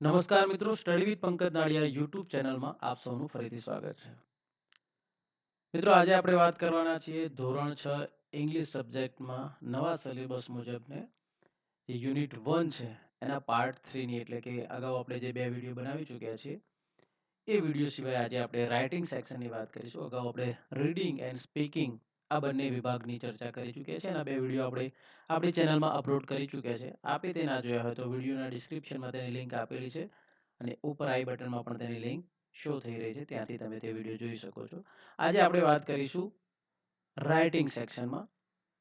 નમસ્કાર મિત્રો study with Pankaj Nadia YouTube ચેનલમાં આપ સૌનું ફરીથી સ્વાગત છે. મિત્રો, આજે આપણે વાત કરવાના છીએ ધોરણ છ ઇંગ્લિશ સબ્જેક્ટમાં નવા સિલેબસ મુજબને જે યુનિટ વન છે, એના પાર્ટ થ્રીની એટલે કે અગાઉ આપણે જે બે વીડિયો બનાવી ચૂક્યા છીએ, એ વીડિયો સિવાય આજે આપણે રાઇટિંગ સેક્શનની વાત કરીશું. અગાઉ આપણે રીડિંગ એન્ડ સ્પીકિંગ આ બંને વિભાગની ચર્ચા કરી ચૂક્યા છે અને બે વીડિયો આપણે આપણી ચેનલમાં અપલોડ કરી ચૂક્યા છે. આપે તે ના જોયા હોય તો વિડીયોના ડિસ્ક્રિપ્શનમાં તેની લિંક આપેલી છે અને ઉપર આઈ બટનમાં પણ તેની લિંક શો થઈ રહી છે. ત્યાંથી તમે તે વીડિયો જોઈ શકો છો. આજે આપણે વાત કરીશું રાઇટિંગ સેક્શનમાં.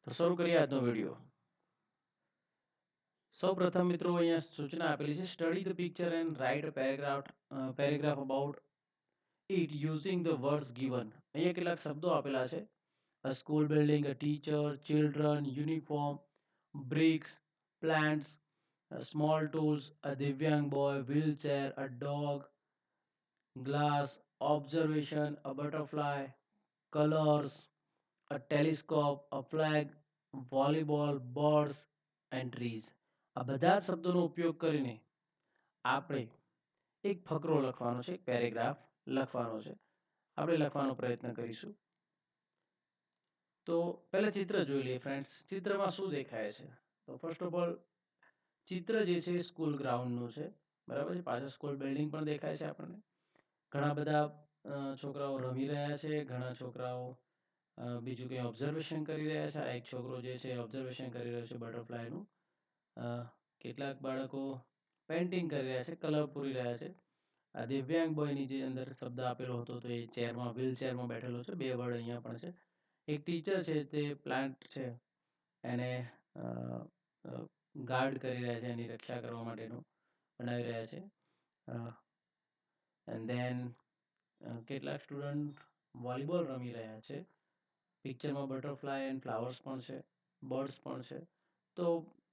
તો શરૂ કરીએ આજનો વીડિયો. સૌ પ્રથમ મિત્રો, અહીંયા સૂચના આપેલી છે study the picture and write paragraph paragraph about it using the words given અહીંયા કેટલાક શબ્દો આપેલા છે. A school building, a teacher, children, uniform, bricks, plants, uh, small tools, a Divyang boy, wheelchair, a dog, glass, observation, a butterfly, colors, a telescope, a flag, volleyball, birds and trees. આ બધા જ શબ્દોનો ઉપયોગ કરીને આપણે એક ફકરો લખવાનો છે એક પેરેગ્રાફ લખવાનો છે આપણે લખવાનો પ્રયત્ન કરીશું તો પહેલા ચિત્ર જોઈ લઈએ ફ્રેન્ડ્સ ચિત્રમાં શું દેખાય છે? તો ફર્સ્ટ ઓફ ઓલ ચિત્ર જે છે સ્કૂલ ગ્રાઉન્ડનું છે. બરાબર છે? પાછળ સ્કૂલ બિલ્ડિંગ પણ દેખાય છે આપણને. ઘણા બધા છોકરાઓ રમી રહ્યા છે. ઘણા છોકરાઓ બીજું કંઈ ઓબ્ઝર્વેશન કરી રહ્યા છે. આ એક છોકરો જે છે ઓબ્ઝર્વેશન કરી રહ્યો છે બટરફ્લાયનું કેટલાક બાળકો પેઇન્ટિંગ કરી રહ્યા છે કલર પૂરી રહ્યા છે. આ દિવ્યાંગ બોયની જે અંદર શબ્દ આપેલો હતો તો એ ચેરમાં વ્હીલ ચેરમાં બેઠેલો છે. બે વર્ડ અહીંયા પણ છે. એક ટીચર છે તે પ્લાન્ટ છે. એને ગાર્ડ કરી રહ્યા છે એની રક્ષા કરવા માટેનું, બનાવી રહ્યા છે. એન્ડ ધેન કેટલાક સ્ટુડન્ટ વોલીબોલ રમી રહ્યા છે. પિક્ચરમાં બટરફ્લાય એન્ડ ફ્લાવર્સ પણ છે બર્ડ્સ પણ છે. તો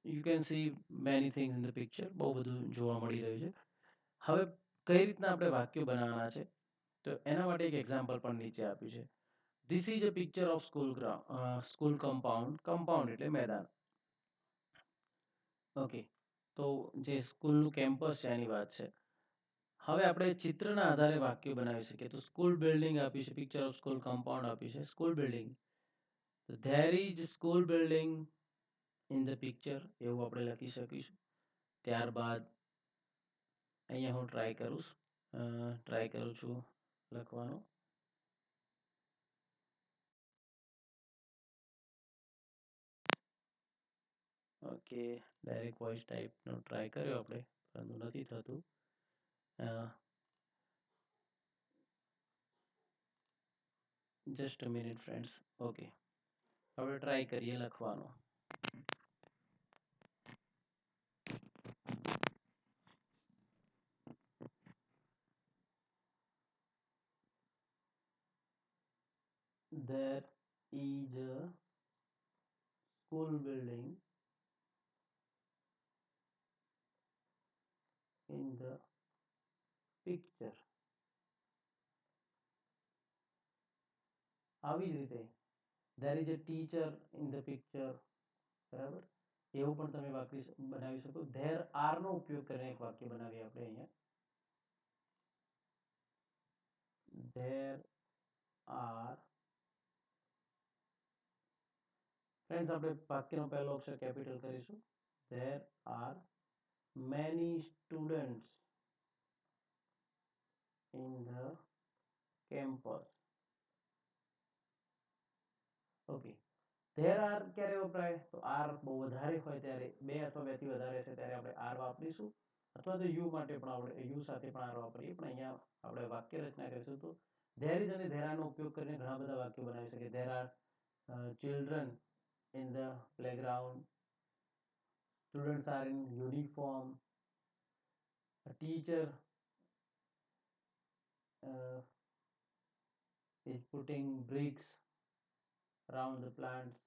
you can see many things in the picture બહુ બધું જોવા મળી રહ્યું છે. હવે કઈ રીતના આપણે વાક્યો બનાવવાના છે? તો એના માટે એક એક્ઝામ્પલ પણ નીચે આપ્યું છે. This is a picture of school school compound compound એટલે મેદાન. ઓકે તો જે સ્કૂલનું કેમ્પસ છે એની વાત છે. હવે આપણે ચિત્રના આધારે વાક્ય બનાવી શકીએ. તો સ્કૂલ બિલ્ડિંગ આપી છે પિક્ચર ઓફ સ્કૂલ કમ્પાઉન્ડ આપી છે સ્કૂલ બિલ્ડિંગ તો there is school building in the picture એવું આપણે લખી શકીશું. ત્યારબાદ અહીંયા હું ટ્રાય કરું ટ્રાય કરું છું લખવાનો. ઓકે ડાયરેક્ટ વોઇસ ટાઈપનો ટ્રાય કર્યો આપણે, પરંતુ નથી થતું. Just a minute friends okay, હવે ટ્રાય કરીએ લખવાનો. There is a school building in the picture. આવી જ રીતે there is a teacher in the picture બરાબર? એવું પણ તમે વાક્ય બનાવી શકો. ધેર આર નો ઉપયોગ કરીને એક વાક્ય બનાવીએ આપણે અહીંયા. ધેર આર ફ્રેન્ડ્સ આપણે વાક્યનો પહેલો અક્ષર કેપિટલ કરીશું. There are many students in the campus. Okay there are ક્યારે વપરાય? તો આર બહુ વધારે હોય ત્યારે બે અથવા બેથી વધારે છે ત્યારે આપણે આર વાપરીશું. અથવા તો યુ માટે પણ આપણે યુ સાથે પણ આર વાપરીએ. પણ અહીંયા આપણે વાક્ય રચના કરીશું તો ધેર ઇઝ અને ધેર આરનો ઉપયોગ કરીને ઘણા બધા વાક્યો બનાવી શકીએ. There are children in the playground students are in uniform teacher uh, is putting bricks around the plants.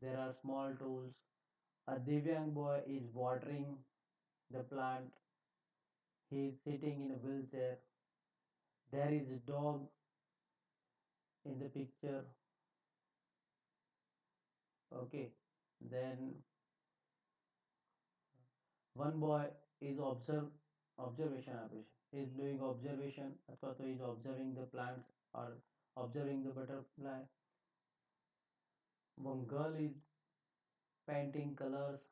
There are small tools. A Divyang boy is watering the plant. He is sitting in a wheelchair. There is a dog in the picture. Okay, then one boy is observed observation આપ્યું છે is doing observation અથવા તો is observing the plants or observing the butterfly one girl is painting colors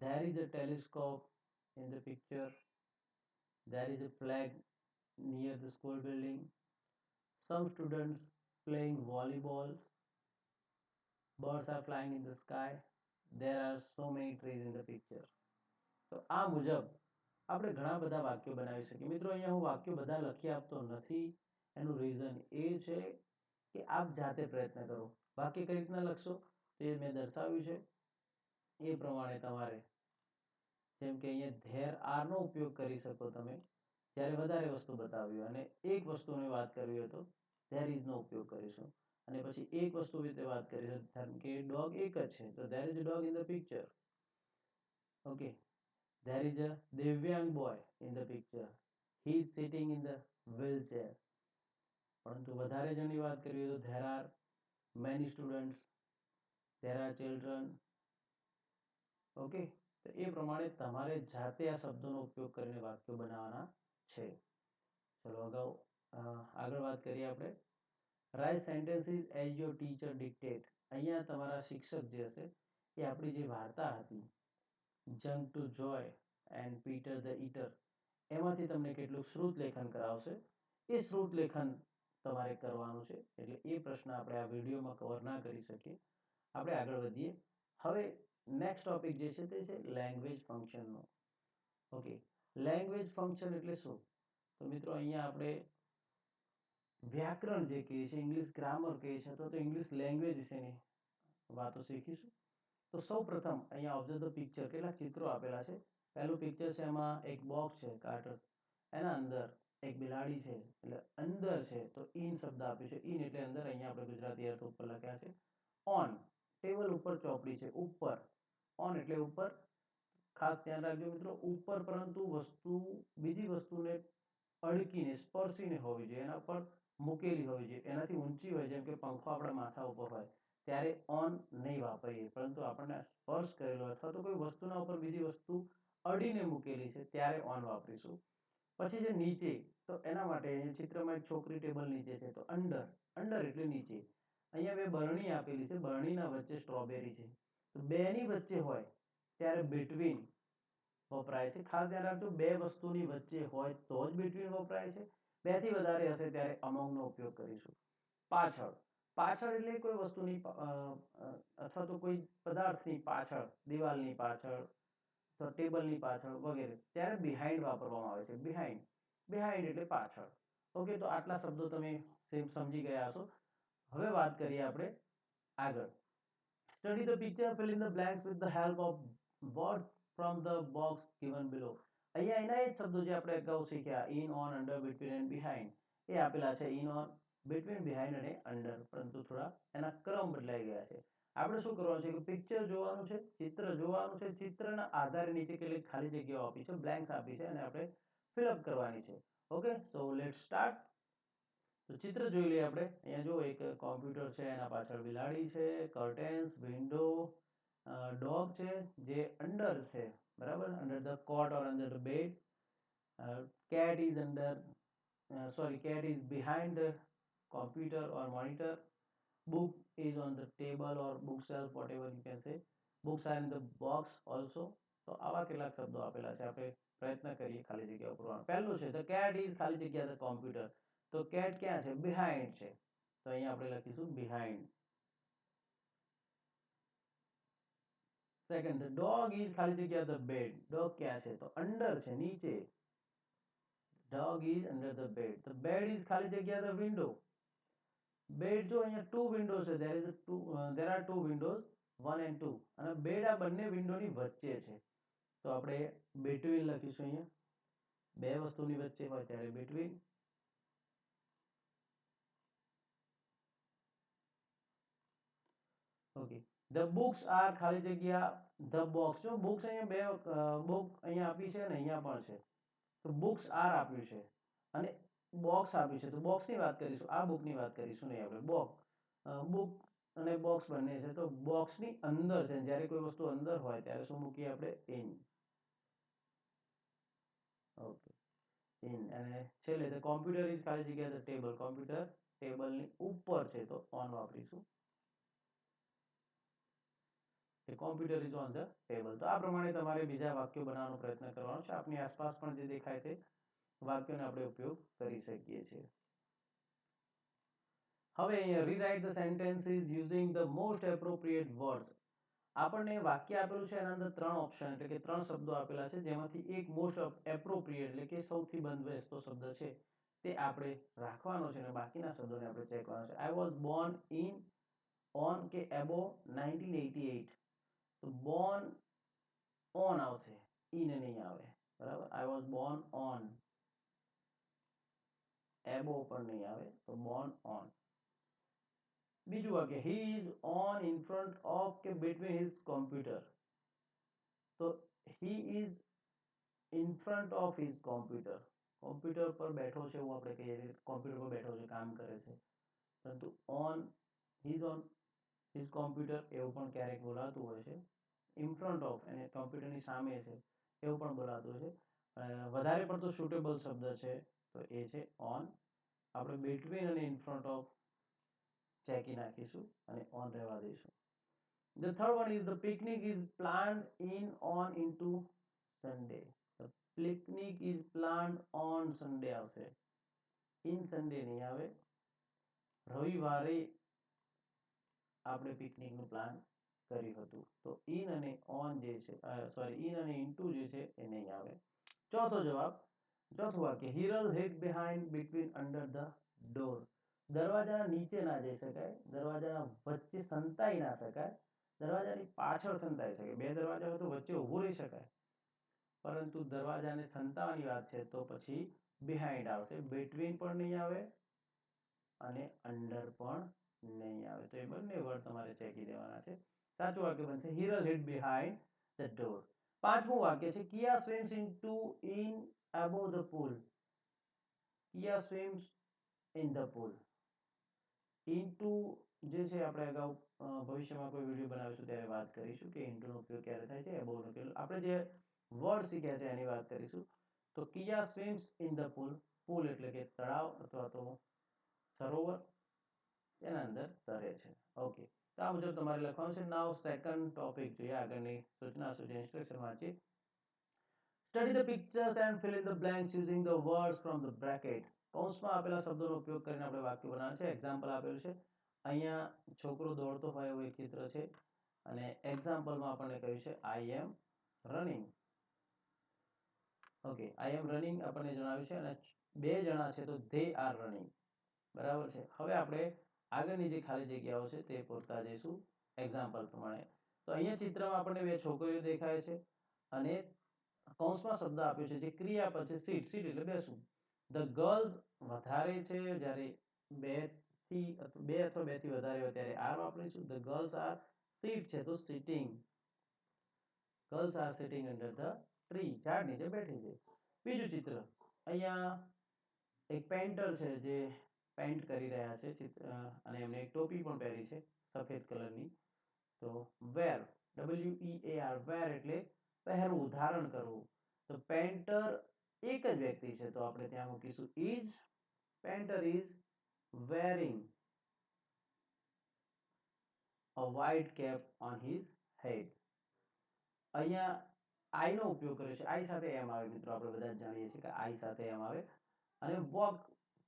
there is a telescope in the picture there is a flag near the school building some students playing volleyball birds are flying in the sky there are so many trees in the picture તો આ મુજબ આપણે ઘણા બધા વાક્યો બનાવી શકીએ. મિત્રો, અહીંયા હું વાક્યો બધા લખી આપતો નથી. એનું રીઝન એ છે કે આપ જાતે પ્રયત્ન કરો. વાક્ય કઈ રીતના લખશો? તે મેં દર્શાવ્યું છે. એ પ્રમાણે તમારે જેમ કે અહીંયા ધેર આર નો ઉપયોગ કરી શકો તમે. જ્યારે વધારે વસ્તુ બતાવ્યું અને એક વસ્તુની વાત કરવી હોય તો ધેર ઇઝ નો ઉપયોગ કરીશું. અને પછી એક વસ્તુ વિશે વાત કરીશું. જેમ કે ડોગ એક જ છે. તો there is dog in the picture okay there is a divyang boy in the picture he is sitting in the wheelchair. પરંતુ વધારે જણની વાત કરીએ તો there are many students. There are children. Okay તો એ પ્રમાણે તમારે જાતે આ શબ્દોનો ઉપયોગ કરીને વાક્યો બનાવવાના છે. ચલો અગાઉ આગળ વાત કરીએ આપણે. Write sentences as your teacher dictate અહીંયા તમારા શિક્ષક જે હશે, એ આપણી જે વાર્તા હતી junk to joy and Peter the eater એમાંથી તમને કેટલું શ્રુત લેખન કરાવશે? એ શ્રુત લેખન તમારે કરવાનું છે. એટલે એ પ્રશ્ન આપણે આ વિડીયોમાં કવર ના કરી શકીએ. આપણે આગળ વધીએ. હવે નેક્સ્ટ ટોપિક જે છે તે છે લેંગ્વેજ ફંક્શનનો ઓકે લેંગ્વેજ ફંક્શન એટલે શું? તો મિત્રો અહીંયા આપણે વ્યાકરણ જે કહીએ છીએ ઇંગ્લિશ ગ્રામર કહીએ છીએ અથવા તો ઇંગ્લિશ લેંગ્વેજ વિશેની વાતો શીખીશું. તો સૌ પ્રથમ અહીંયા ઓબ્ઝર્વ ધ પિક્ચર કેટલા ચિત્રો આપેલા છે? પહેલું પિક્ચર છે એમાં એક બોક્સ છે કાર્ટર એના અંદર એક બિલાડી છે, એટલે અંદર છે, તો ઇન શબ્દ આપ્યો છે. ઇન એટલે અંદર અહીંયા આપણે ગુજરાતી અર્થ ઉપર લખ્યા છે. ઓન ટેબલ ઉપર ચોપડી છે, ઉપર. ઓન એટલે ઉપર. ખાસ ધ્યાન રાખજો મિત્રો, ઉપર પરંતુ વસ્તુ, બીજી વસ્તુને અડકીને, સ્પર્શીને હોવી જોઈએ, એના પર મૂકેલી હોવી જોઈએ. એનાથી ઊંચી હોય, જેમ કે પંખો આપણા માથા ઉપર હોય. ત્યારે ઓન નહીં વાપરીએ. પરંતુ આપણને સ્પર્શ કરેલો અથવા તો કોઈ વસ્તુના ઉપર બીજી વસ્તુ અડીને મૂકેલી છે, ત્યારે ઓન વાપરીશું. પછી જે નીચે. તો એના માટે ચિત્રમાં એક છોકરી ટેબલ નીચે છે. તો અંડર અંડર એટલે નીચે. અહીંયા બે બરણી આપેલી છે. બરણીના વચ્ચે સ્ટ્રોબેરી છે. તો બેની વચ્ચે હોય ત્યારે બિટવીન વપરાય છે. ખાસ ધ્યાન રાખજો, બે વસ્તુની વચ્ચે હોય તો જ બિટવીન વપરાય છે. બેથી વધારે હશે ત્યારે અમોંગનો ઉપયોગ કરીશું. પાછળ. પાછળ એટલે કોઈ વસ્તુની અથવા તો કોઈ પદાર્થની પાછળ, દિવાલની પાછળ તો ટેબલની પાછળ વગેરે, ત્યારે બિહાઇન્ડ વાપરવામાં આવે છે. બિહાઇન્ડ બિહાઇન્ડ એટલે પાછળ. ઓકે, તો આટલા શબ્દો તમે સેમ સમજી ગયા હશો. હવે વાત કરીએ આપણે આગળ. Study the picture fill in the blanks with the help of words from the box given below અહીંયા એના એ જ શબ્દો જે આપણે અગાઉ શીખ્યા in on under between and behind એ આપેલા છે ઇન ઓન બિટવીન બિહાઇન્ડ અને અંડર પરંતુ થોડા એના ક્રમ બદલાઈ ગયા છે. આપણે શું કરવાનું છે કે પિક્ચર જોવાનું છે, ચિત્ર જોવાનું છે. ચિત્રના આધારે નીચે કેટલીક ખાલી જગ્યાઓ આપી છે બ્લેન્ક્સ આપી છે અને આપણે ફિલઅપ કરવાની છે. ઓકે સો લેટ સ્ટાર્ટ તો ચિત્ર જોઈ લઈએ આપણે. અહીંયા જો એક કોમ્પ્યુટર છે, એના પાછળ બિલાડી છે કર્ટેન્સ વિન્ડો ડોગ છે, જે અંડર છે. બરાબર? Under the coat or under the bed cat is under sorry cat is behind computer or monitor, book is on the table or bookshelf, whatever you can say. Books are in the box also. તો આવા કેટલાક શબ્દો આપેલા છે આપણે પ્રયત્ન કરીએ ખાલી જગ્યા પૂરવાનો પહેલું છે ધ કેટ ઇઝ ખાલી જગ્યા ધ કોમ્પ્યુટર તો કેટ ક્યાં છે બિહાઇન્ડ છે તો અહીંયા આપણે લખીશું behind second the dog is ખાલી જગ્યા ધ બેડ ડોગ ક્યાં છે તો અંડર છે નીચે dog is under the bed. The bed is ખાલી જગ્યા the window. Bed જો અહીંયા two windows છે a two uh, there are two windows one and two અને bed આ બંને window ની વચ્ચે છે તો આપણે between લખીશું અહીંયા બે વસ્તુની વચ્ચે હોય ત્યારે between okay the books are ખાલી જગ્યા the box જો books અહીંયા બે book અહીંયા આપી છે ને અહીંયા પણ છે તો બુક્સ આર આપ્યું છે અને બોક્સ આપ્યું છે. તો બોક્સની વાત કરીશું. આ બુકની વાત કરીશું નહીં આપણે. બોક બુક અને બોક્સ બંને છે. તો બોક્સની અંદર છે. જ્યારે કોઈ વસ્તુ અંદર હોય, ત્યારે શું મૂકીએ આપણે? ઇન ઇન અને છેલ્લે તો કોમ્પ્યુટર ઇઝ ખાલી જગ્યા તો ટેબલ કોમ્પ્યુટર ટેબલની ઉપર છે. તો ઓન વાપરીશું. Computer is on the table તો આ પ્રમાણે તમારે બીજા વાક્યો બનાવવાનો પ્રયત્ન કરવાનો છે. આપની આસપાસ પણ જે દેખાય તે વાક્યોને આપણે ઉપયોગ કરી શકીએ છીએ. હવે અહીંયા rewrite the sentences using the most appropriate words આપણને વાક્ય આપેલું છે, એના અંદર ત્રણ ઓપ્શન એટલે કે ત્રણ શબ્દો આપેલા છે, જેમાંથી એક મોસ્ટ એપ્રોપ્રિએટ એટલે કે સૌથી બંધબેસતો શબ્દ છે, તે આપણે રાખવાનો છે અને બાકીના શબ્દોને આપણે ચેક કરવાનો છે. I was born in on કે એબો 1988 તો બોર્ન ઓન આવશે. ઇન નહીં આવે. બરાબર? આઈ વોઝ બોર્ન ઓન એબો ઉપર નહીં આવે, તો બોર્ન ઓન. બીજું વાક્ય he is on in front of કે બિટવીન હિઝ કોમ્પ્યુટર તો he is in front of his computer computer પર બેઠો છે એવું આપણે કહીએ કોમ્પ્યુટર પર બેઠો છે, કામ કરે છે. પરંતુ on his on his computer એવું પણ ક્યારેક બોલાતું હોય છે. ઇન ફ્રન્ટ ઓફ એને કોમ્પ્યુટરની સામે છે, એવું પણ બોલાતું છે. વધારે પડતો સુટેબલ શબ્દ છે. તો એ છે ઓન આપણે બિટવીન અને ઇન ફ્રન્ટ ઓફ ચેકી નાખીશું અને ઓન રહેવા દઈશું. The third one is the picnic is planned in on into Sunday. The picnic is planned on આવશે. In Sunday નહીં આવે. રવિવારે આપણે પિકનિકનું પ્લાન કર્યું હતું. તો ઇન અને ઓન જે છે સોરી ઇન અને ઇન્ટુ જે છે, એ નહીં આવે. ચોથો જવાબ ચોથું વાક્ય Hiral had behind between under the door દરવાજાના નીચે ના જઈ શકાય, દરવાજાના વચ્ચે સંતાઈ ના શકાય, દરવાજાની પાછળ સંતાઈ શકે બે દરવાજા હોય તો વચ્ચે ઊભું રહી શકાય. પરંતુ દરવાજાને સંતાવાની વાત છે, તો પછી બિહાઇન્ડ આવશે. બિટવીન પણ નહીં આવે અને અંડર પણ નહીં આવે. તો એ બંને વર્ડ તમારે ચેકી દેવાના છે. સાચું વાક્ય બનશે Hiral hit behind the door પાંચમું વાક્ય છે, Kiya swims into in above the pool. Kiya swims in the pool. Into જે છે આપણે અગાઉ ભવિષ્યમાં કોઈ વીડિયો બનાવીશું ત્યારે વાત કરીશું કે ઇન્ટુનો ઉપયોગ ક્યારે થાય છે એબોવ નો ઉપયોગ. આપણે જે વર્ડ શીખ્યા છે એની વાત કરીશું. તો કિયા સ્વિમ્સ ઇન ધ પુલ પુલ એટલે કે તળાવ અથવા તો સરોવર. એના અંદર તરે છે. ઓકે તો આ મુજબ તમારે લખવાનું છે. નાવ સેકન્ડ ટોપિક જોઈએ. આગળની સૂચના સૂચિ ઇન્સ્ટ્રક્શન વાંચી study the pictures and fill in the blanks using the words from the bracket કૌંસમાં આપેલા શબ્દોનો ઉપયોગ કરીને આપણે વાક્ય બનાવવાનું છે. એક્ઝામ્પલ આપેલું છે. અહીંયા છોકરો દોડતો હોય એવું એક ચિત્ર છે. અને એક્ઝામ્પલમાં આપણને કહ્યું છે I am running okay I am running આપણને જણાવ્યું છે. અને બે જણા છે તો ધે આર રનિંગ બરાબર છે? હવે આપણે આગળની જે ખાલી જગ્યાઓ છે તે પૂરતા જઈશું. એક્ઝામ્પલ પ્રમાણે. તો અહીંયા ચિત્રમાં આપણને બે છોકરીઓ દેખાય છે અને કૌંસમાં શબ્દ આપ્યો છે, જે ક્રિયાપદ છે, સીટ સીટ એટલે બેસવું. ધ ગર્લ્સ વધારે છે જ્યારે બેથી બે અથવા બેથી વધારે હોય ત્યારે આર વાપરીશું. ધ ગર્લ્સ આર સીટ છે, તો sitting girls are sitting under the tree ઝાડ નીચે બેઠી છે. બીજું ચિત્ર. અહીંયા એક પેન્ટર છે જે પેન્ટ કરી રહ્યા છે ચિત્ર, અને એમને એક ટોપી પણ પહેરી છે, સફેદ કલરની. તો વેર ડબલ્યુ ઈ એ આર વેર એટલે પહેરવું ધારણ કરવું તો પેન્ટર એક જ વ્યક્તિ છે, તો આપણે ત્યાં મૂકીશું. Is painter is wearing a white cap on his head અહીંયા આઈ નો ઉપયોગ કર્યો છે. આઈ સાથે એમ આવે, મિત્રો. આપણે બધા જાણીએ છીએ કે આઈ સાથે એમ આવે. અને વોક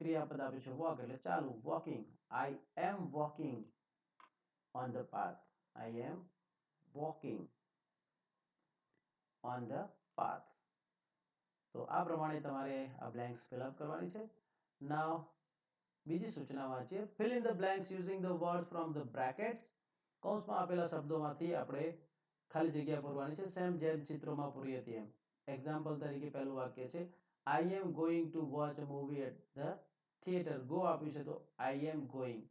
ક્રિયાપદ આપ્યું છે વોક એટલે ચાલુ walking I am walking on the path I am walking on the path તો આ પ્રમાણે તમારે આ બ્લેન્ક્સ ફિલઅપ કરવાની છે. નાવ બીજી સૂચના વાંચીએ. Fill in the blanks using the words from the brackets કૌંસમાં આપેલા શબ્દોમાંથી આપણે ખાલી જગ્યા પૂરવાની છે. સેમ જેમ ચિત્રોમાં પૂરી હતી એમ એક્ઝામ્પલ તરીકે પહેલું વાક્ય છે. I am going to watch a movie at the theatre go આપ્યું છે તો આઈ એમ ગોઈંગ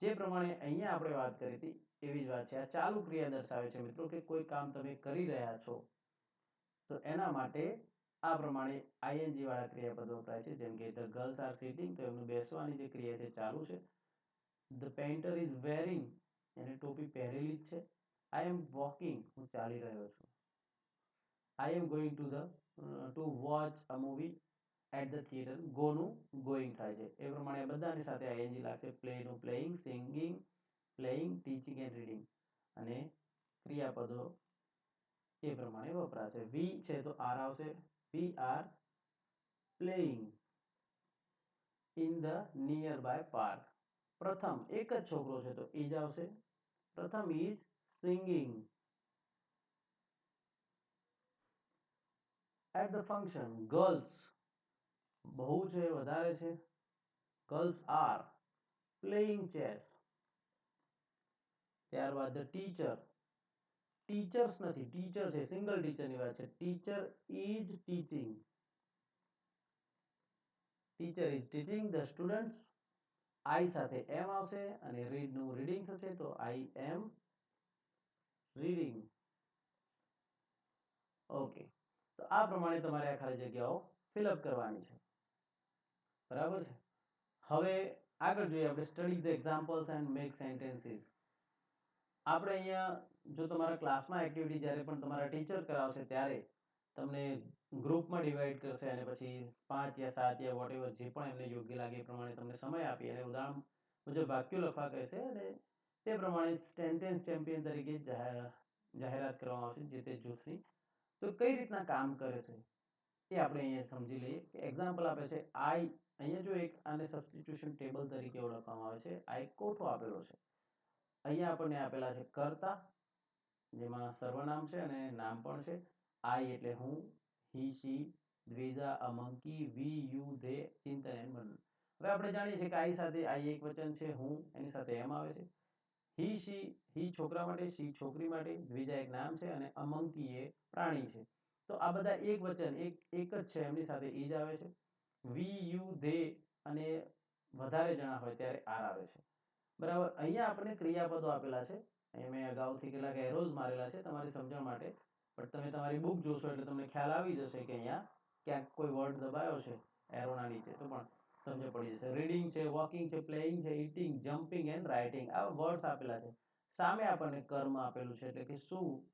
જે પ્રમાણે અહીંયા આપણે વાત કરી હતી, એવી જ વાત છે. આ ચાલુ ક્રિયા દર્શાવે છે મિત્રો કે કોઈ કામ તમે કરી રહ્યા છો. તો એના માટે આ પ્રમાણે આઈએનજી વાળા ક્રિયાપદો વપરાય છે. જેમ કે ધ ગર્લ્સ આર સિટિંગ, તો એમનું બેસવાની જે ક્રિયા છે ચાલુ છે. ધ પેન્ટર ઇઝ વેરિંગ, એને ટોપી પહેરેલી જ છે. આઈ એમ વોકિંગ, હું ચાલી રહ્યો છું. I am going to the to watch a movie at the theatre. ગોનું going થાય છે. એ પ્રમાણે બધાની સાથે આઈએનજી લાગશે. પ્લે નું playing, singing, playing, teaching and reading. અને ક્રિયાપદો એ પ્રમાણે વપરાશે. વી છે તો આર આવશે. We are playing in the nearby park Pratham એક જ છોકરો છે તો ઈજ આવશે. Pratham is singing at the function girls બહુ છે વધારે છે. ગર્લ્સ આર પ્લેઇંગ ચેસ ત્યારબાદ ધ ટીચર ટીચર્સ નથી. ટીચર છે સિંગલ ટીચરની વાત છે. Teacher is teaching teacher is teaching the students I સાથે એમ આવશે અને રીડનું રીડિંગ થશે તો આઈ એમ રીડિંગ ઓકે તો આ પ્રમાણે તમારે આ ખાલી જગ્યાઓ ફિલઅપ કરવાની છે. બરાબર છે? હવે આગળ જોઈએ, આપણે study the examples and make sentences આપણે અહીંયા જો તમારા ક્લાસમાં એક્ટિવિટી જ્યારે પણ તમારા ટીચર કરાવશે ત્યારે તમને ગ્રુપમાં ડિવાઈડ કરશે અને પછી પાંચ યા સાત યા વોટ જે પણ એમને યોગ્ય લાગે એ પ્રમાણે તમને સમય આપી અને ઉદાહરણ મુજબ વાક્યો લખવા કહેશે અને તે પ્રમાણે સ્ટેન્ટેન ચેમ્પિયન તરીકે જાહેરાત કરવામાં આવશે જે તે જૂથની તો કઈ રીતના કામ કરે છે એ આપણે અહીંયા સમજી લઈએ કે એક્ઝામ્પલ આપે છે આઈ અહીંયા જો એક આને સબસ્ટિટ્યુશન ટેબલ તરીકે ઓળખવામાં આવે છે આ એક કોઠો આપેલો છે. અહીંયા આપણને આપેલા છે, કર્તા જેમાં સર્વનામ છે અને નામ પણ છે. આઈ એટલે હું, હી, શી, દ્વિજા, અમંકી, વી, યુ, ધે, ચિંતન એમ હવે આપણે જાણીએ છીએ કે આઈ સાથે આઈ એક વચન છે, હું, એની સાથે એમ આવે છે. હી, શી, હી છોકરા માટે, શી છોકરી માટે, દ્વિજા એક નામ છે અને અમંકી એ પ્રાણી છે. તો આ બધા એક વચન, એક એક જ છે, એમની સાથે ઈ જ આવે છે. વી, યુ, ધે અને વધારે જણા હોય ત્યારે આર આવે છે. બરાબર? અહીંયા આપણને ક્રિયાપદો આપેલા છે. મેં અગાઉથી કેટલાક એરોઝ મારેલા છે તમારી સમજણ માટે. પણ તમે તમારી બુક જોશો એટલે તમને ખ્યાલ આવી જશે કે અહીંયા ક્યાંક કોઈ વર્ડ દબાયો છે એરોના નીચે. તો પણ સમજ પડી જશે. રીડિંગ છે વોકિંગ છે પ્લેઇંગ છે ઇટિંગ જમ્પિંગ એન્ડ રાઇટિંગ આ વર્ડ્સ આપેલા છે. સામે આપણને કર્મ આપેલું છે એટલે કે શું?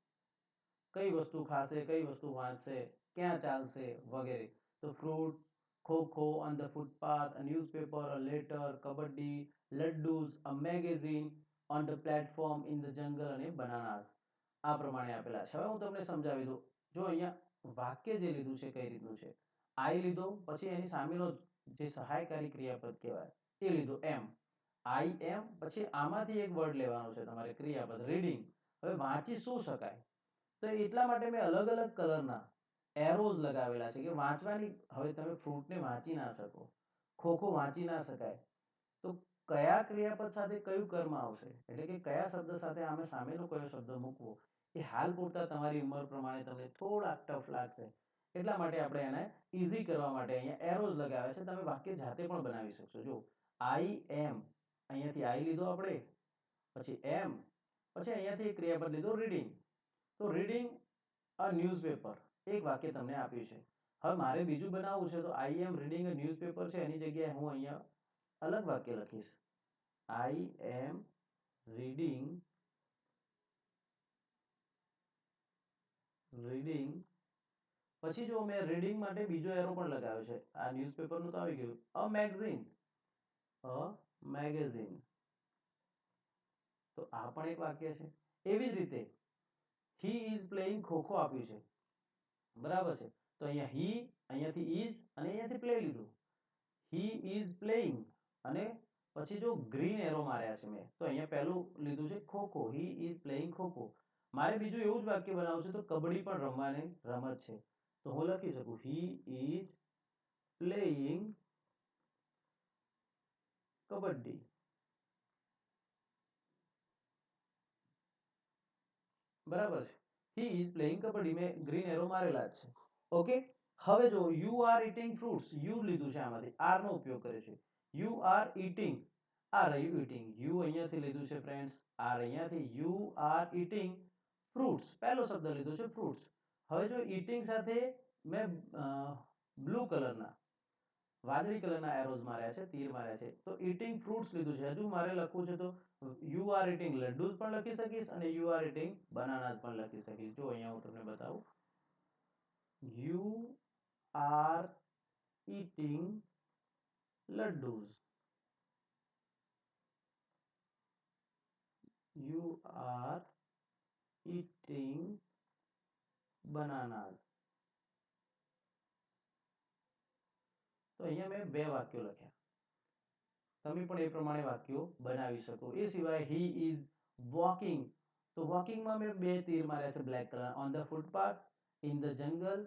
કઈ વસ્તુ ખાશે, કઈ વસ્તુ વાંચશે, ક્યાં ચાલશે વગેરે. તો fruit khokho on the footpath newspaper letter kabaddi, laddus a magazine on the platform in the jungle અને બનાનાસ આ પ્રમાણે આપેલા છે. હવે હું તમને સમજાવી દઉં. જો અહીંયા વાક્ય જે લીધું છે, કઈ રીતનું છે? આઈ લીધો, પછી એની સામેનો જે સહાયકારી ક્રિયાપદ કહેવાય, એ લીધો. એમ આઈ એમ પછી આમાંથી એક વર્ડ લેવાનો છે તમારે ક્રિયાપદ રીડિંગ હવે વાંચી શું શકાય? તો એટલા માટે મેં અલગ અલગ કલરના એરોઝ લગાવેલા છે કે વાંચવાની, હવે તમે ફ્રૂટને વાંચી ના શકો. ખોખો વાંચી ના શકાય. તો કયા ક્રિયાપદ સાથે કયું કર્મ આવશે? એટલે કે કયા શબ્દ સાથે આમે સામેનો કયો શબ્દ મૂકવો? એ હાલ પૂરતા તમારી ઉંમર પ્રમાણે તમને થોડાક ટફ લાગશે. એટલા માટે આપણે એને ઇઝી કરવા માટે અહીંયા એરોઝ લગાવ્યા છે. તમે વાક્ય જાતે પણ બનાવી શકશો. જો આઈ એમ અહીંયાથી આઈ લીધો આપણે. પછી એમ પછી અહીંયાથી ક્રિયાપદ લીધો રીડિંગ તો રીડિંગ અ ન્યૂઝપેપર એક વાક્ય તમને આપ્યું છે. હવે મારે બીજું બનાવવું છે તો આઈ એમ રીડિંગ અ ન્યૂઝપેપર છે. એની જગ્યાએ હું અહીંયા અલગ વાક્ય લખીશ. આઈ એમ રીડિંગ રીડિંગ પછી જો મેં રીડિંગ માટે બીજો એરો પણ લગાવ્યો છે, આ ન્યૂઝપેપરનું તો આવી ગયું. અ મેગઝીન અ મેગેઝીન તો આ પણ એક વાક્ય છે. એવી જ રીતે હી ઇઝ પ્લેઇંગ ખોખો આપ્યું છે. બરાબર છે. તો અહીંયા હી અહીંયાથી ઇઝ અને અહીંયાથી પ્લે લીધું. હી ઇઝ પ્લેઇંગ અને પછી જો ગ્રીન એરો માર્યા છે મેં, તો અહીંયા પહેલું લીધું છે khokho. He is playing khokho. મારે બીજું એવું જ વાક્ય બનાવવું છે, તો કબડ્ડી પણ રમવાની રમત છે. તો હું લખી શકું. He is playing kabaddi. બરાબર છે. He is playing kabaddi. મેં ગ્રીન એરો મારેલા છે. ઓકે હવે જો you are eating fruits you લીધું છે આમાંથી. આર નો ઉપયોગ કર્યો છે. યુ આર ઇટિંગ આ રહ્યું ઇટિંગ યુ અહીંયાથી લીધું છે ફ્રેન્ડ્સ આર અહીંયાથી યુ આર ઇટિંગ ફ્રૂટ્સ પહેલો શબ્દ લીધો છે ફ્રૂટ્સ હવે જો ઇટિંગ સાથે મેં બ્લુ કલરના વાદળી કલરના એરોઝ માર્યા છે, તીર માર્યા છે, તો ઇટિંગ ફ્રૂટ્સ લીધું છે. હજુ મારે લખવું છે તો યુ આર ઇટિંગ લડ્ડુઝ પણ લખી શકીશ અને યુ આર ઇટિંગ બનાનાસ પણ લખી શકીશ. જો અહીંયા હું તમને બતાવું. You are eating laddus you are eating bananas તો અહીંયા મેં બે વાક્યો લખ્યા તમે પણ એ પ્રમાણે વાક્યો બનાવી શકો એ સિવાય he is walking તો walking માં મેં બે તીર માર્યા છે black colour on the footpath in the jungle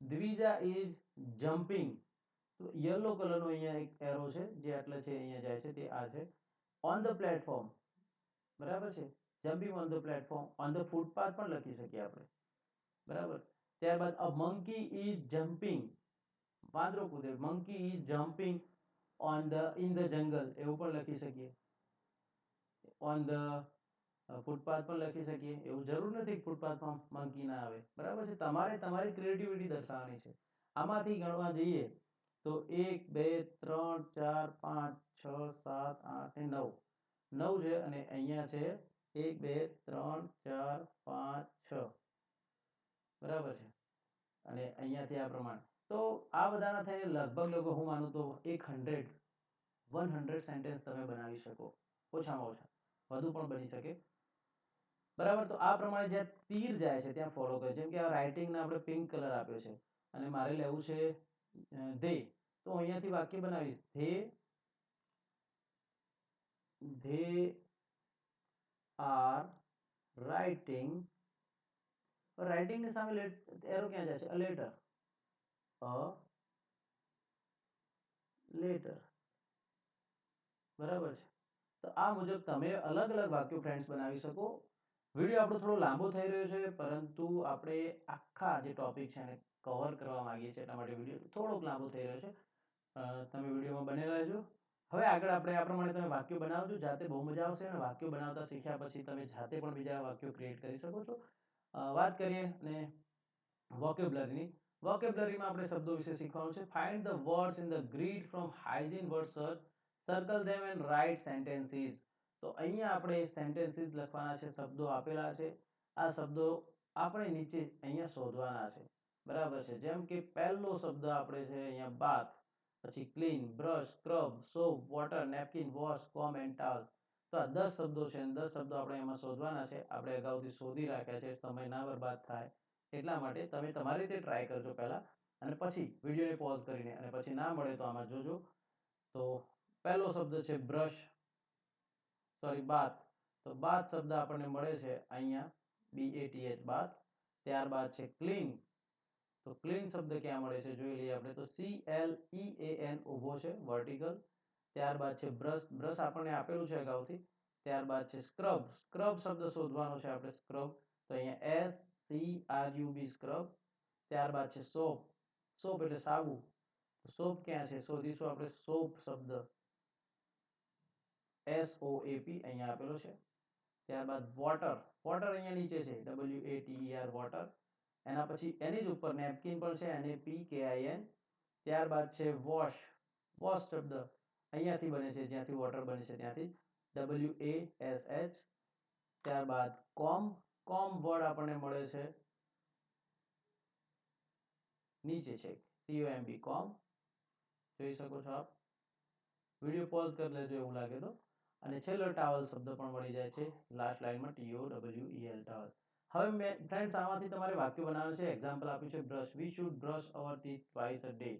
Dwija is jumping તો યલો કલરનો અહીંયા એક એરો છે, જે એટલે છે, અહીંયા જાય છે, તે આ છે. ઓન ધ પ્લેટફોર્મ બરાબર છે? Jumping on the platform on the footpath પણ લખી શકીએ આપણે. બરાબર? ત્યારબાદ અ મંકી ઇઝ જમ્પિંગ વાંદરો કૂદે. Monkey is jumping on the in the jungle એવું પણ લખી શકીએ. ઓન ધ ફૂટપાથ પણ લખી શકીએ. એવું જરૂર નથી ફૂટપાથમાં મંકી ના આવે. બરાબર છે? તમારે તમારી ક્રિએટિવિટી દર્શાવવાની છે. આમાંથી ગણવા જઈએ તો એક, બે, ત્રણ, ચાર, પાંચ, છ, સાત, આઠ નવ. નવ છે અને અહીંયા છે એક, બે, ત્રણ, ચાર, પાંચ, છ. બરાબર છે? અને અહીંયાથી આ પ્રમાણે. તો આ બધાના થઈને લગભગ લગભગ હું માનું તો એક હંડ્રેડ, વન હંડ્રેડ સેન્ટેન્સ તમે બનાવી શકો. ઓછામાં ઓછા. વધુ પણ બની શકે. બરાબર? તો આ પ્રમાણે જ્યાં તીર જાય છે ત્યાં ફોલો કરે જેમ કે આ રાઇટિંગને આપણે પિંક કલર આપ્યો છે. અને મારે લેવું છે ધે તો અહીંયાથી વાક્ય બનાવીશ. They they are writing. રાઇટિંગની સામે એરો ક્યાં છે? A letter. A letter. બરાબર છે. તો આ મુજબ તમે અલગ અલગ વાક્યો ફ્રેન્ડ્સ બનાવી શકો. વીડિયો આપણો થોડો લાંબો થઈ રહ્યો છે, પરંતુ આપણે આખા જે ટોપિક છે એને કવર કરવા માંગીએ છીએ, એટલા માટે વીડિયો થોડોક લાંબો થઈ રહ્યો છે. તમે વિડીયોમાં બને રહેજો. હવે આગળ આપણે આ પ્રમાણે તમે વાક્યો બનાવજો, જાતે બહુ મજા આવશે અને વાક્યો બનાવતા શીખ્યા પછી તમે જાતે પણ બીજા વાક્યો ક્રિએટ કરી શકો છો. વાત કરીએ અને વોકેબ્લરીની વોકેબ્લરીમાં આપણે શબ્દો વિશે શીખવાનું છે. Find the words in the grid from hygiene word search circle them and write sentences તો અહીંયા આપણે સેન્ટેન્સીસ લખવાના છે, શબ્દો આપેલા છે. આ શબ્દો આપણે નીચે અહીંયા શોધવાના છે. બરાબર છે. જેમ કે પહેલો શબ્દ આપણે છે અહીંયા બાથ પછી clean brush scrub soap water napkin wash comb and towel તો આ દસ શબ્દો છે દસ શબ્દો આપણે એમાં શોધવાના છે. આપણે અગાઉથી શોધી રાખ્યા છે. સમય ના બરબાદ થાય એટલા માટે તમે તમારી રીતે ટ્રાય કરજો પહેલા. અને પછી વિડીયોને પોઝ કરીને અને પછી ના મળે તો આમાં જોજો. તો પહેલો શબ્દ છે બ્રશ સોરી બાથ તો બાથ શબ્દ આપણને મળે છે અહીંયા. બી એ ટી એચ બાથ ત્યારબાદ છે ક્લીન તો ક્લીન શબ્દ ક્યાં મળે છે? જોઈ લઈએ આપણે. તો C L E A N ઊભો છે વર્ટિકલ ત્યારબાદ છે બ્રશ. બ્રશ આપણને આપેલું છે અગાઉથી. ત્યારબાદ છે સ્ક્રબ સ્ક્રબ શબ્દ શોધવાનો છે આપણે સ્ક્રબ તો અહીંયા S C R U B scrub ત્યારબાદ છે સોપ સોપ એટલે સાબુ. સોપ ક્યાં છે? શોધીશું આપણે સોપ શબ્દ. એસ ઓ એ પી અહીંયા આપેલો છે. ત્યારબાદ વોટર વોટર અહીંયા નીચે છે. W A T R water એના પછી એની જ ઉપર નેપકિન પણ છે, એને પી કે આઈ એન ત્યારબાદ છે, વોશ. વોશ શબ્દ અહીંયાથી બને છે, જ્યાંથી વોટર બને છે, ત્યાંથી. ડબલ્યુ એ એસ એચ ત્યારબાદ કોમ. કોમ વર્ડ આપણને મળે છે. નીચે છે સીઓ એમ કોમ. જોઈ શકો છો આપ. વીડિયો પોઝ કરી લેજો એવું લાગે તો. અને છેલ્લો ટાવલ શબ્દ પણ મળી જાય છે, લાસ્ટ લાઈનમાં T O W E L towel. હવે મેં ફ્રેન્ડ્સ આમાંથી તમારે વાક્ય બનાવવાનું છે. એક્ઝામ્પલ આપ્યું છે brush we should brush our teeth twice a day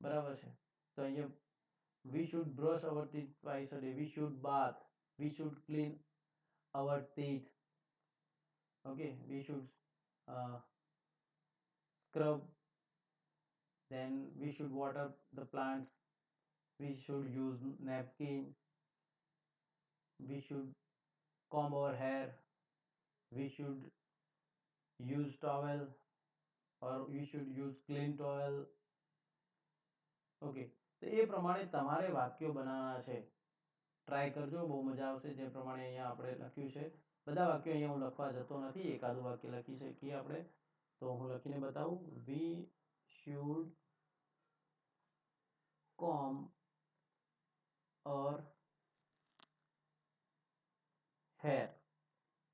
બરાબર છે? તો અહીંયા we should brush our teeth twice a day we should bath we should clean our teeth okay we should scrub. Then we should water the plants. We should use napkin. We should comb our hair. We should use towel or we should use clean towel. Okay તો એ પ્રમાણે તમારે વાક્યો બનાવવાના છે. Try કરજો, બહુ મજા આવશે જે પ્રમાણે અહીંયા આપણે લખ્યું છે. બધા વાક્યો અહીંયા હું લખવા જતો નથી, એકાદું વાક્ય લખી શકીએ આપણે. તો હું લખીને બતાવું. We should comb or hair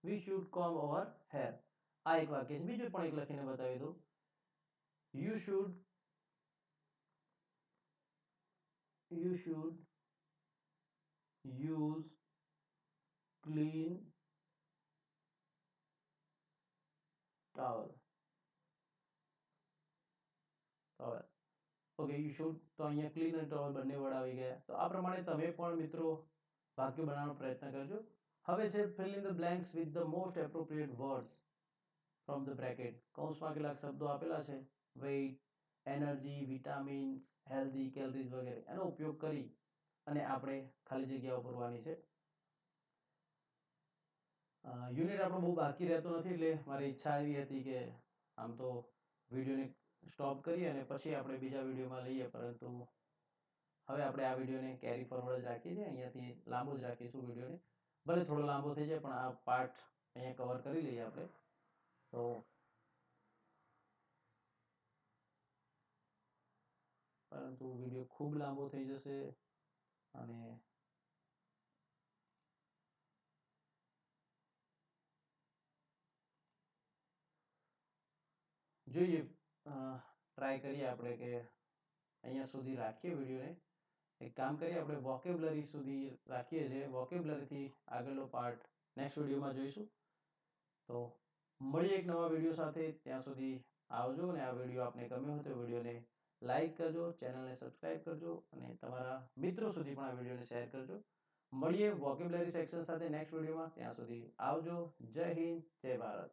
we should comb over hair આ એક વાક્ય છે. બીજું પણ એક લખીને બતાવી દઉં. You should you should use clean towel. Towel. Okay you should તો અહીંયા ક્લીન અને ટોવલ બંને વર્ડ આવી ગયા. તો આ પ્રમાણે તમે પણ મિત્રો વાક્ય બનાવવાનો પ્રયત્ન કરજો. હવે છે fill in the blanks with the most appropriate words from the bracket કૌંસમાં કેટલાક શબ્દો આપેલા છે. Weight energy vitamins healthy calories વગેરે. એનો ઉપયોગ કરી અને આપણે ખાલી જગ્યાઓ ભરવાની છે. યુનિટ આપણો બહુ બાકી રહેતો નથી એટલે મારી ઈચ્છા એવી હતી કે આમ તો વિડીયોને સ્ટોપ કરીએ અને પછી આપણે બીજા વિડીયોમાં લઈએ. પરંતુ હવે આપણે આ વિડીયોને કેરી ફોરવર્ડ જ રાખીએ છીએ. અહીંયાથી લાંબો જ રાખીશું વિડીયોને. ભલે થોડો લાંબો થઈ જાય, પણ આ પાર્ટ અહીંયા કવર કરી લઈએ આપણે. તો પરંતુ વીડિયો ખૂબ લાંબો થઈ જશે અને જોઈએ ટ્રાય કરીએ આપણે કે અહીંયા સુધી રાખીએ વિડીયોને એક કામ કરીએ, આપણે વોકેબ્લરી સુધી રાખીએ છીએ. વોકેબ્લરીથી આગળનો પાર્ટ નેક્સ્ટ વિડીયોમાં જોઈશું. તો મળીએ એક નવા વીડિયો સાથે. ત્યાં સુધી આવજો અને આ વીડિયો આપને ગમ્યો હોય તો વિડીયોને લાઇક કરજો ચેનલને સબસ્ક્રાઇબ કરજો અને તમારા મિત્રો સુધી પણ આ વિડીયોને શેર કરજો. મળીએ વોકેબલરી સેક્શન સાથે નેક્સ્ટ વિડીયોમાં ત્યાં સુધી આવજો. જય હિન્દ, જય ભારત.